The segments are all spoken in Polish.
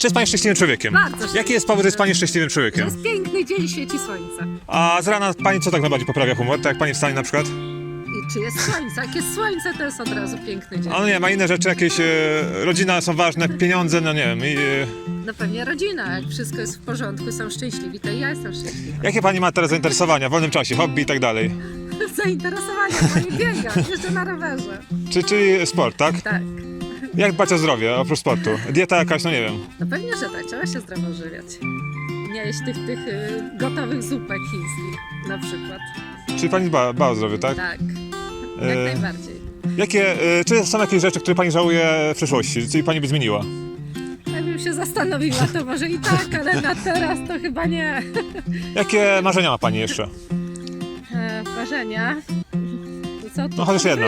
Czy jest Pani szczęśliwym człowiekiem? Bardzo szczęśliwym. Jaki jest powód, że jest Pani szczęśliwym człowiekiem? jest piękny dzień, świeci słońce. A z rana Pani co tak najbardziej poprawia humor? Tak jak Pani wstanie na przykład? I czy jest słońce? Jak jest słońce, to jest od razu piękny dzień. A no nie, ma inne rzeczy, jakieś e, rodzina są ważne, pieniądze, no nie wiem. I, e, No pewnie rodzina, jak wszystko jest w porządku, są szczęśliwi, to i ja jestem szczęśliwa. jakie Pani ma teraz zainteresowania w wolnym czasie, hobby i tak dalej? Zainteresowania, moje biega, jeżdżę na rowerze. Czy, czyli sport, tak? Tak. Jak dbać o zdrowie, oprócz sportu? Dieta jakaś, no nie wiem. No pewnie, że tak, trzeba się zdrowo żywiać. Nie jeść tych, tych y, gotowych zupek chińskich na przykład. Czyli Pani dba, dba o zdrowie, tak? Tak, jak E, najbardziej. Jakie... e, czy są jakieś rzeczy, które Pani żałuje w przeszłości, czyli Pani by zmieniła? Jakbym się zastanowiła, to może i tak, ale na teraz to chyba nie. Jakie marzenia ma Pani jeszcze? E, marzenia. Co? To No, chociaż jedno.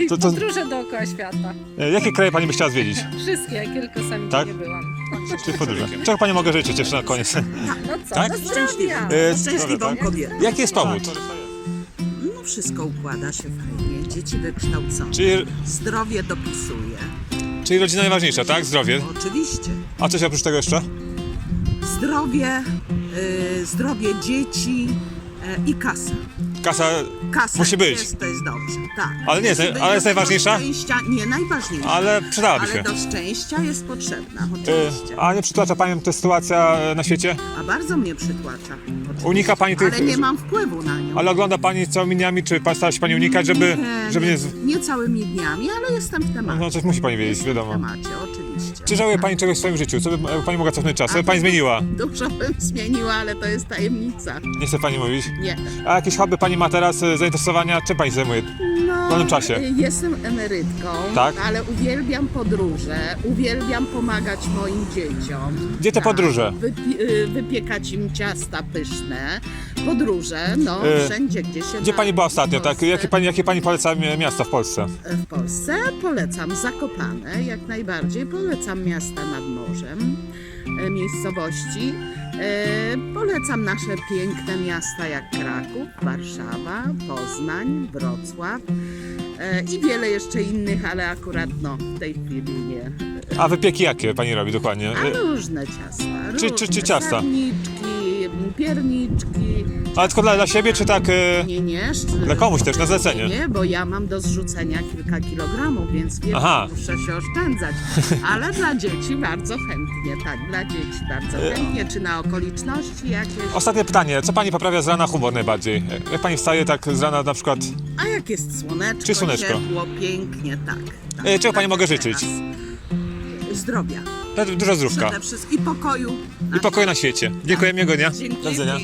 I To- to- podróże dookoła świata. E, Jakie kraje Pani by chciała zwiedzić? Wszystkie, jak tylko sami Tak? nie byłam. Czyli podróże. Czego Pani mogę życzyć jeszcze na koniec? No co, Tak? no zdrowia. E, Szczęśliwą dobra, tak? kobietę. Jaki jest powód? No wszystko układa się fajnie, dzieci wykształcone, Czyli, zdrowie dopisuje. czyli rodzina najważniejsza, tak? Zdrowie. Oczywiście. A coś oprócz tego jeszcze? Zdrowie, y, zdrowie dzieci i kasa. Kasa, Kasa Musi być. Jest, to jest dobrze, tak. Ale nie, Musi ale jest najważniejsza? Szczęścia, nie, najważniejsza. ale przydałaby Ale się. do szczęścia jest potrzebna, E, oczywiście. A nie przytłacza Panią ta sytuacja e, na świecie? A bardzo mnie przytłacza. Oczywiście. Unika Pani tych... Ale nie mam wpływu na nią. Ale ogląda Pani całymi dniami, czy stara się Pani unikać, żeby, nie, żeby nie... nie całymi dniami, ale jestem w temacie. No coś musi Pani wiedzieć, Jestem wiadomo. w temacie, oczywiście. Czy żałuje Pani czegoś w swoim życiu? Co by e, Pani mogła cofnąć czas? Co by Pani zmieniła? Dużo bym zmieniła, ale to jest tajemnica. Nie chce Pani mówić. Nie. A jakieś hobby Pani ma teraz, e, zainteresowania? Czym Pani się zajmuje? W wolnym czasie. y, Jestem emerytką, Tak? ale uwielbiam podróże, uwielbiam pomagać moim dzieciom. Gdzie te podróże? Wypi- y, wypiekać im ciasta pyszne. Podróże, no, E, wszędzie, gdzie się Gdzie da Pani była w ostatnio, tak? Polsce. Jakie Pani, jakie pani poleca mi- miasta w Polsce? W Polsce polecam Zakopane, jak najbardziej. Polecam miasta nad morzem, e, miejscowości. E, Polecam nasze piękne miasta jak Kraków, Warszawa, Poznań, Wrocław e, i wiele jeszcze innych, ale akurat no, w tej chwili nie. A wypieki jakie Pani robi dokładnie? A E, różne ciasta. Czy- różne czy- czy ciasta? Serniczki, pierniczki. Ale tylko dla, dla siebie, czy tak... e, Nie, nie. szcz- Dla komuś też, na zlecenie? Nie, bo ja mam do zrzucenia kilka kilogramów, więc wiem, Aha. muszę się oszczędzać. Ale dla dzieci bardzo chętnie, tak, dla dzieci bardzo chętnie, czy na okoliczności jakieś. Ostatnie pytanie. Co Pani poprawia z rana humor najbardziej? Jak Pani wstaje tak z rana na przykład... A jak jest słoneczko, Czy słoneczko? ciepło, pięknie, tak. tak. E, czego pani Tak mogę życzyć? Zdrowia. Dużo zdrówka. Przede wszystkim i pokoju. I pokoju na świecie. Dziękuję, miłego dnia. Dziękuję Do widzenia.